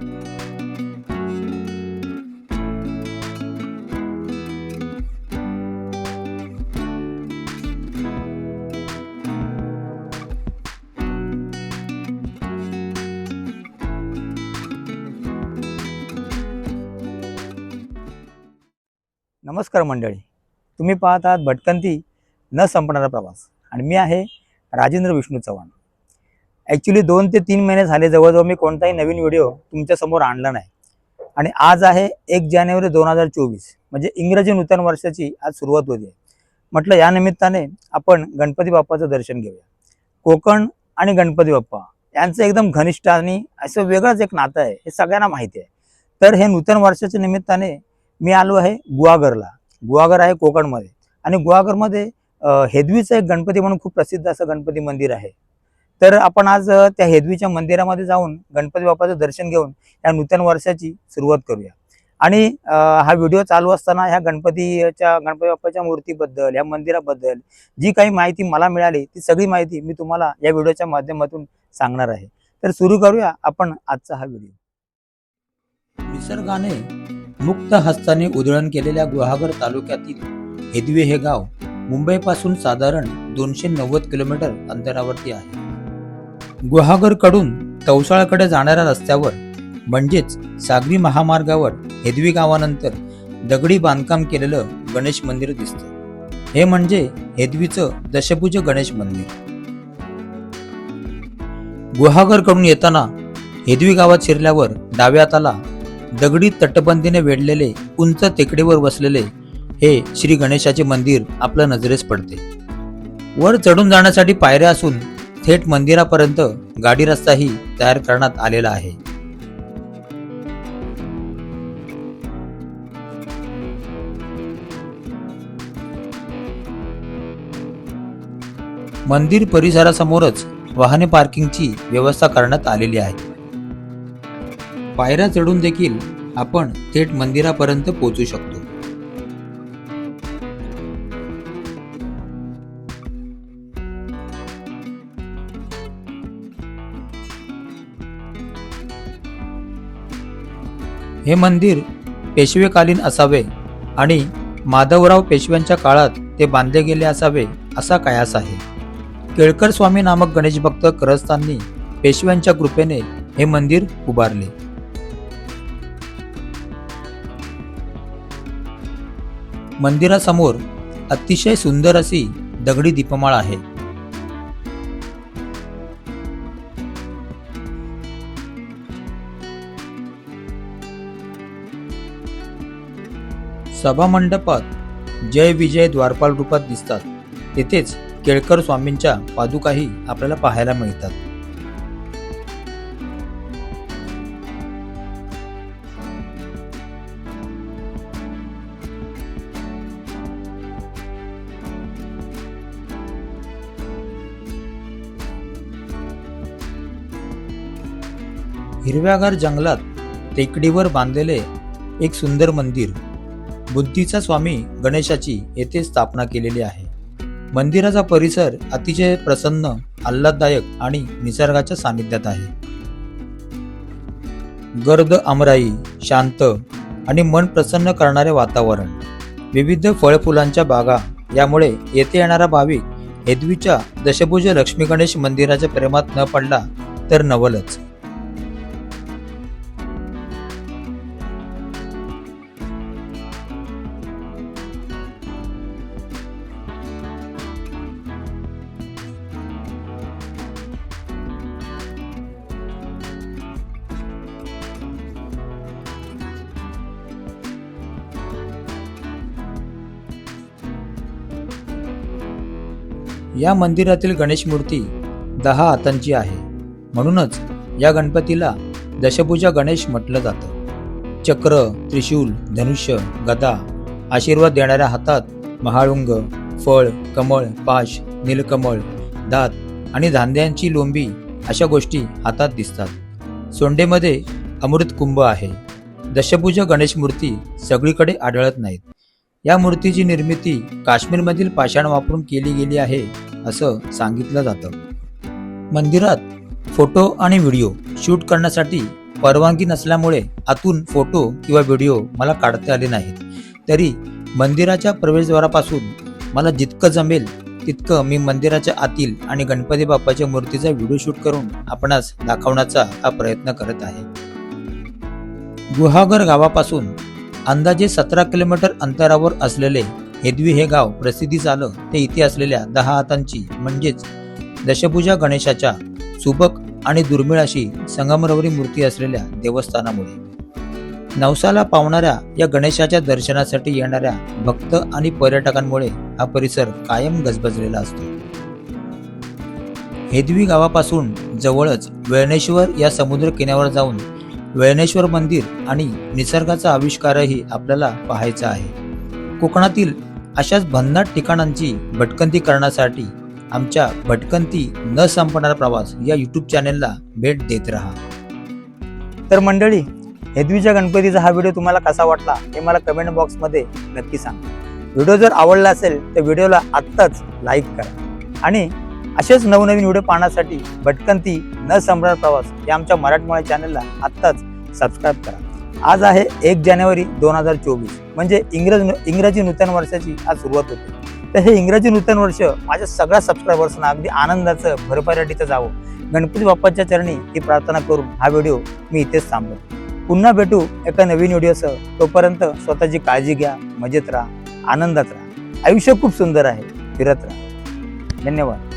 नमस्कार मंडळी. तुम्ही पाहत आहात भटकंती न संपणारा प्रवास. आणि मी आहे राजेंद्र विष्णू चव्हाण. ॲक्च्युली दोन ते तीन महिने झाले जवळजवळ मी कोणताही नवीन व्हिडिओ तुमच्यासमोर आणला नाही. आणि आज आहे एक जानेवारी दोन हजार चोवीस. म्हणजे इंग्रजी नूतन वर्षाची आज सुरुवात होती. म्हटलं या निमित्ताने आपण गणपती बाप्पाचं दर्शन घेऊया. कोकण आणि गणपती बाप्पा यांचं एकदम घनिष्ठ आणि असं वेगळंच एक नातं आहे हे सगळ्यांना माहिती आहे. तर हे नूतन वर्षाच्या निमित्ताने मी आलो आहे गुहागरला. गुहागर आहे कोकणमध्ये. आणि गुहागरमध्ये हेदवीचं एक गणपती म्हणून खूप प्रसिद्ध असं गणपती मंदिर आहे. तर आपण आज त्या हेदवीच्या मंदिरामध्ये जाऊन गणपती बाप्पाचं दर्शन घेऊन या नूतन वर्षाची सुरुवात करूया. आणि हा व्हिडिओ चालू असताना ह्या गणपतीच्या गणपती बाप्पाच्या मूर्तीबद्दल या मंदिराबद्दल जी काही माहिती मला मिळाली ती सगळी माहिती मी तुम्हाला या व्हिडिओच्या माध्यमातून सांगणार आहे. तर सुरू करूया आपण आजचा हा व्हिडिओ. निसर्गाने मुक्त हस्ताने उधळण केलेल्या गुहागर तालुक्यातील हेदवे हे गाव मुंबईपासून साधारण दोनशे नव्वद किलोमीटर अंतरावरती आहे. गुहागरकडून तवसाळकडे जाणाऱ्या रस्त्यावर म्हणजेच सागरी महामार्गावर हेदवी गावानंतर दगडी बांधकाम केलेलं गणेश मंदिर दिसतं. हे म्हणजे हेदवीचं दशभुज गणेश मंदिर. गुहागरकडून येताना हेदवी गावात शिरल्यावर डाव्या हाताला दगडी तटबंदीने वेढलेले उंच टेकडीवर बसलेले हे श्री गणेशाचे मंदिर आपल्या नजरेस पडते. वर चढून जाण्यासाठी पायऱ्या असून थेट मंदिरापर्यंत गाडी रस्ताही तयार करण्यात आलेला आहे. मंदिर परिसरासमोरच वाहने पार्किंगची व्यवस्था करण्यात आलेली आहे. पायऱ्या चढून देखील आपण थेट मंदिरापर्यंत पोहोचू शकतो. हे मंदिर पेशवेकालीन असावे आणि माधवराव पेशव्यांच्या काळात ते बांधले गेले असावे असा कयास आहे. केळकर स्वामी नामक गणेश भक्त पेशव्यांच्या कृपेने हे मंदिर उभारले. मंदिरासमोर अतिशय सुंदर अशी दगडी दीपमाळ आहे. सभामंडपात जय विजय द्वारपाल रूपात दिसतात. तेथेच केळकर स्वामींच्या पादुकाही आपल्याला पाहायला मिळतात. हिरव्यागार जंगलात टेकडीवर बांधलेले एक सुंदर मंदिर बुद्धीचा स्वामी गणेशाची येथे स्थापना केलेली आहे. मंदिराचा परिसर अतिशय प्रसन्न आल्हाददायक आणि निसर्गाच्या सानिध्यात आहे. गर्द अमराई शांत आणि मन प्रसन्न करणारे वातावरण विविध फळफुलांच्या बागा यामुळे येथे येणारा भाविक हेदवीच्या दशभुज लक्ष्मी गणेश मंदिराच्या प्रेमात न पडला तर नवलच. या मंदिरातील गणेश मूर्ती दहा हातांची आहे. म्हणूनच या गणपतीला दशभुजा गणेश म्हटलं जातं. चक्र त्रिशूल धनुष्य गदा आशीर्वाद देणाऱ्या हातात महाळुंग फळ कमळ पाश नीलकमळ दात आणि धांद्यांची लोंबी अशा गोष्टी हातात दिसतात. सोंडेमध्ये अमृत कुंभ आहे. दशभुज गणेश मूर्ती सगळीकडे आढळत नाहीत. या मूर्तीची निर्मिती काश्मीरमधील पाषाण वापरून केली गेली आहे. असं सांगितलं जातं. मंदिरात फोटो आणि व्हिडिओ शूट करण्यासाठी परवानगी नसल्यामुळे आतून फोटो किंवा व्हिडिओ मला काढता आले नाहीत. तरी मंदिराच्या प्रवेशद्वारापासून मला जितकं जमेल तितकं मी मंदिराच्या आतील आणि गणपती बाप्पाच्या मूर्तीचा व्हिडिओ शूट करून आपणास दाखवण्याचा हा प्रयत्न करत आहे. गुहागर गावापासून अंदाजे सतरा किलोमीटर अंतरावर असलेले हेदवी हे गाव प्रसिद्धीस आलं ते इथे असलेल्या दहा हातांची म्हणजेच दशभुजा गणेशाच्या सुबक आणि दुर्मिळ अशी संगमरवरी मूर्ती असलेल्या देवस्थानामुळे. नवसाला पावणाऱ्या या गणेशाच्या दर्शनासाठी येणाऱ्या भक्त आणि पर्यटकांमुळे हा परिसर कायम गजबजलेला असतो. हेदवी गावापासून जवळच वेळणेश्वर या समुद्र किनाऱ्यावर जाऊन वेळणेश्वर मंदिर आणि निसर्गाचा आविष्कारही आपल्याला पाहायचा आहे. कोकणातील अशाच भन्नाट ठिकाणांची भटकंती करण्यासाठी आमच्या भटकंती न संपणारा प्रवास या यूट्यूब चॅनेलला भेट देत राहा. तर मंडळी हेदवीच्या गणपतीचा हा व्हिडिओ तुम्हाला कसा वाटला हे मला कमेंट बॉक्समध्ये नक्की सांगा. व्हिडिओ जर आवडला असेल तर व्हिडिओला आत्ताच लाईक करा. आणि असेच नवनवीन व्हिडिओ पाहण्यासाठी भटकंती न संपणार प्रवास या आमच्या मराठमोळ्या चॅनलला आत्ताच सबस्क्राईब करा. आज आहे एक जानेवारी दोन हजार चोवीस. म्हणजे इंग्रज इंग्रजी नूतन वर्षाची आज सुरुवात होते. तर हे इंग्रजी नूतन वर्ष माझ्या सगळ्या सबस्क्रायबर्सना अगदी आनंदाचं भरपऱ्याटीचं जावं. गणपती बाप्पाच्या चरणी ही प्रार्थना करून हा व्हिडिओ मी इथेच थांबलो. पुन्हा भेटू एका नवीन व्हिडिओसह. तोपर्यंत स्वतःची काळजी घ्या मजेत राहा आनंदात राहा. आयुष्य खूप सुंदर आहे फिरत राहा. धन्यवाद.